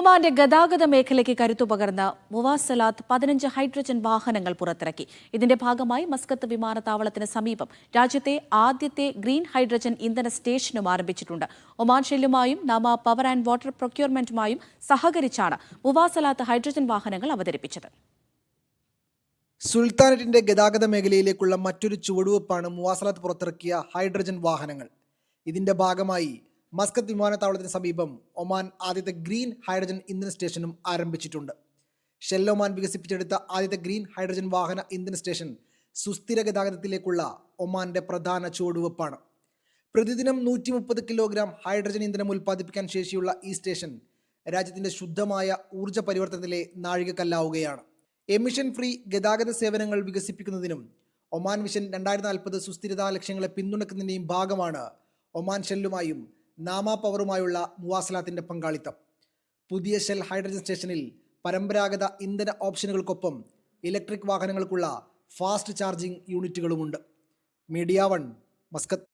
ഒമാന്റെ ഗതാഗത മേഖലയ്ക്ക് കരുത്തു പകർന്ന് മുവാസലാത്ത് പതിനഞ്ച് ഹൈഡ്രജൻ വാഹനങ്ങൾ പുറത്തിറക്കി. ഇതിന്റെ ഭാഗമായി മസ്കത്ത് വിമാനത്താവളത്തിന് സമീപം രാജ്യത്തെ ആദ്യത്തെ ഗ്രീൻ ഹൈഡ്രജൻ ഇന്ധന സ്റ്റേഷനും ആരംഭിച്ചിട്ടുണ്ട്. ഒമാൻ ഷെല്ലുമായും നമ പവർ ആൻഡ് വാട്ടർ പ്രൊക്യൂർമെന്റുമായും സഹകരിച്ചാണ് മുവാസലാത്ത് ഹൈഡ്രജൻ വാഹനങ്ങൾ അവതരിപ്പിച്ചത്. സുൽത്താനറ്റിന്റെ ഗതാഗത മേഖലയിലേക്കുള്ള മറ്റൊരു ചുവടുവെപ്പാണ് മുവാസലാത്ത് പുറത്തിറക്കിയ ഹൈഡ്രജൻ വാഹനങ്ങൾ. ഇതിന്റെ ഭാഗമായി മസ്കത്ത് വിമാനത്താവളത്തിന് സമീപം ഒമാൻ ആദ്യത്തെ ഗ്രീൻ ഹൈഡ്രജൻ ഇന്ധന സ്റ്റേഷനും ആരംഭിച്ചിട്ടുണ്ട്. ഷെൽ ഒമാൻ വികസിപ്പിച്ചെടുത്ത ആദ്യത്തെ ഗ്രീൻ ഹൈഡ്രജൻ വാഹന ഇന്ധന സ്റ്റേഷൻ സുസ്ഥിര ഗതാഗതത്തിലേക്കുള്ള ഒമാന്റെ പ്രധാന ചുവടുവെപ്പാണ്. പ്രതിദിനം നൂറ്റി മുപ്പത് കിലോഗ്രാം ഹൈഡ്രജൻ ഇന്ധനം ഉൽപ്പാദിപ്പിക്കാൻ ശേഷിയുള്ള ഈ സ്റ്റേഷൻ രാജ്യത്തിന്റെ ശുദ്ധമായ ഊർജ പരിവർത്തനത്തിലെ നാഴികക്കല്ലാവുകയാണ്. എമിഷൻ ഫ്രീ ഗതാഗത സേവനങ്ങൾ വികസിപ്പിക്കുന്നതിനും ഒമാൻ മിഷൻ രണ്ടായിരത്തി നാൽപ്പത് സുസ്ഥിരതാ ലക്ഷ്യങ്ങളെ പിന്തുണക്കുന്നതിന്റെയും ഭാഗമാണ് ഒമാൻ ഷെല്ലുമായും നാമ പവറുമായുള്ള മുവാസലാത്തിന്റെ പങ്കാളിത്തം. പുതിയ ഷെൽ ഹൈഡ്രജൻ സ്റ്റേഷനിൽ പരമ്പരാഗത ഇന്ധന ഓപ്ഷനുകൾക്കൊപ്പം ഇലക്ട്രിക് വാഹനങ്ങൾക്കുള്ള fast charging യൂണിറ്റുകളുമുണ്ട്. Media one Muscat.